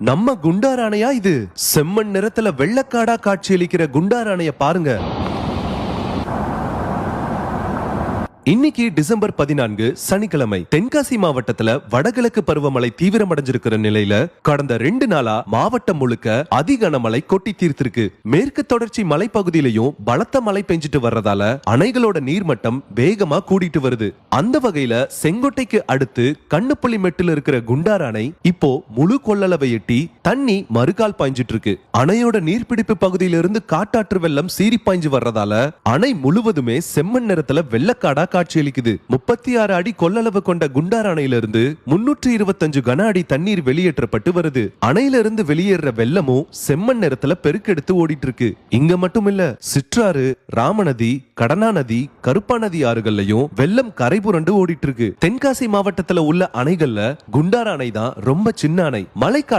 நம்ம குண்டாராணையா இது? செம்மண் நிறத்துல வெள்ளக்காடா காட்சியளிக்கிற குண்டார் பாருங்க. இன்னைக்கு டிசம்பர் பதினான்கு சனிக்கிழமை தென்காசி மாவட்டத்துல வடகிழக்கு பருவமழை தீவிரமடைஞ்சிருக்கிற நிலையில கடந்த ரெண்டு நாளா மாவட்டம் முழுக்க அதி கனமழை கொட்டி தீர்த்திருக்கு. மேற்கு தொடர்ச்சி மலைப்பகுதியிலையும் பலத்த மழை பெஞ்சிட்டு வர்றதால அணைகளோட நீர்மட்டம் வேகமா கூடிட்டு வருது. அந்த வகையில செங்கோட்டைக்கு அடுத்து கண்ணுப்புள்ளி மெட்டுல இருக்கிற குண்டார் அணை இப்போ முழு கொள்ளளவை எட்டி தண்ணி மறுகால் பாய்ஞ்சிட்டு இருக்கு அணையோட நீர்பிடிப்பு பகுதியிலிருந்து காட்டாற்று வெள்ளம் சீறி பாய்ஞ்சு வர்றதால அணை முழுவதுமே செம்மண் நிறத்துல வெள்ளக்காடா காட்சியளிக்குது முப்பத்தி ஆறு அடி கொள்ளளவு கொண்ட குண்டார் அணையிலிருந்து முன்னூற்றி இருபத்தஞ்சு கன அடி தண்ணீர் வெளியேற்றப்பட்டு வருது. அணையிலிருந்து வெளியேற வெள்ளமும் செம்மண் நிறத்துல பெருக்கெடுத்து ஓடிட்டு இருக்கு இங்க மட்டும் இல்ல சிற்றாறு ராமநதி கடனா நதி கருப்பா நதி ஆறுகள்லயும் வெள்ளம் கரை புரண்டு ஓடிட்டு இருக்கு தென்காசி மாவட்டத்துல உள்ள அணைகள்ல குண்டார் அணை தான் ரொம்ப சின்ன அணை. மழைக்கால